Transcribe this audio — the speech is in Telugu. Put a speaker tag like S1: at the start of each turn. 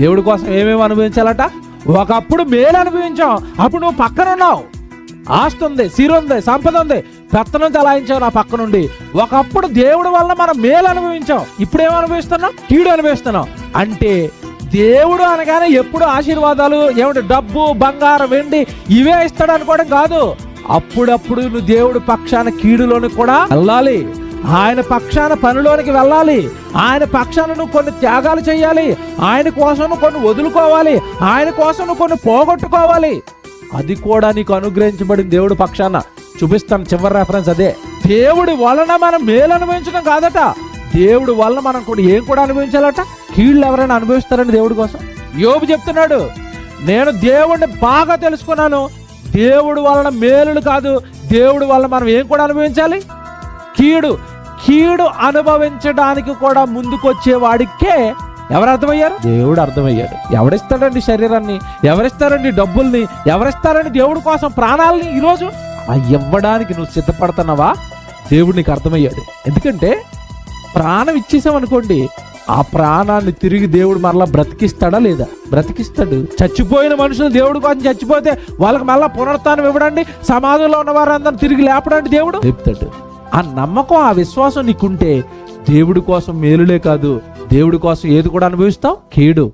S1: దేవుడి కోసం ఏమేమి అనుభవించాలట? ఒకప్పుడు మేలు అనుభవించాం. అప్పుడు నువ్వు పక్కన ఉన్నావు ఆస్తి ఉంది సిరు ఉంది సంపద ఉంది. పెత్తనం చలాయించావు నా పక్క నుండి. ఒకప్పుడు దేవుడి వల్ల మనం మేలు అనుభవించాం. ఇప్పుడు ఏం అనుభవిస్తున్నాం? కీడు అనుభవిస్తున్నాం. అంటే దేవుడు అనగానే ఎప్పుడు ఆశీర్వాదాలు ఏమిటి డబ్బు బంగారం వెండి ఇవే ఇస్తాడు అనుకోవడం కాదు. అప్పుడప్పుడు నువ్వు దేవుడి పక్షాన కీడులోని కూడా వెళ్ళాలి. ఆయన పక్షాన పనిలోనికి వెళ్ళాలి. ఆయన పక్షాన కొన్ని త్యాగాలు చేయాలి. ఆయన కోసం కొన్ని వదులుకోవాలి. ఆయన కోసం కొన్ని పోగొట్టుకోవాలి. అది కూడా నీకు అనుగ్రహించబడిన దేవుడు పక్షాన. చూపిస్తాను చివరి రెఫరెన్స్ అదే. దేవుడి వలన మనం మేలు అనుభవించడం కాదట. దేవుడి వలన మనం కూడా ఏం కూడా అనుభవించాలట. కీళ్ళు ఎవరైనా అనుభవిస్తారని దేవుడి కోసం? యోబు చెప్తున్నాడు నేను దేవుడిని బాగా తెలుసుకున్నాను. దేవుడు వలన మేలులు కాదు. దేవుడు వలన మనం ఏం కూడా అనుభవించాలి? కీడు కీడు అనుభవించడానికి కూడా ముందుకొచ్చే వాడికే ఎవరు అర్థమయ్యారు దేవుడు అర్థమయ్యాడు. ఎవరిస్తాడండి శరీరాన్ని? ఎవరిస్తారండి డబ్బుల్ని? ఎవరిస్తారండి దేవుడి కోసం ప్రాణాలని ఈరోజు? ఇవ్వడానికి నువ్వు సిద్ధపడుతున్నావా? దేవుడు నీకు అర్థమయ్యాడు. ఎందుకంటే ప్రాణం ఇచ్చేసామనుకోండి ఆ ప్రాణాన్ని తిరిగి దేవుడు మరలా బ్రతికిస్తాడా లేదా? బ్రతికిస్తాడు. చచ్చిపోయిన మనుషులు దేవుడి కోసం చచ్చిపోతే వాళ్ళకి మళ్ళీ పునరుత్నం ఇవ్వడండి. సమాజంలో ఉన్న వారందరూ తిరిగి లేపడండి దేవుడు. చెప్తాడు ఆ నమ్మకం ఆ విశ్వాసం నీకుంటే దేవుడి కోసం మేలులే కాదు. దేవుడి కోసం ఏది కూడా అనుభవిస్తావు? కీడు.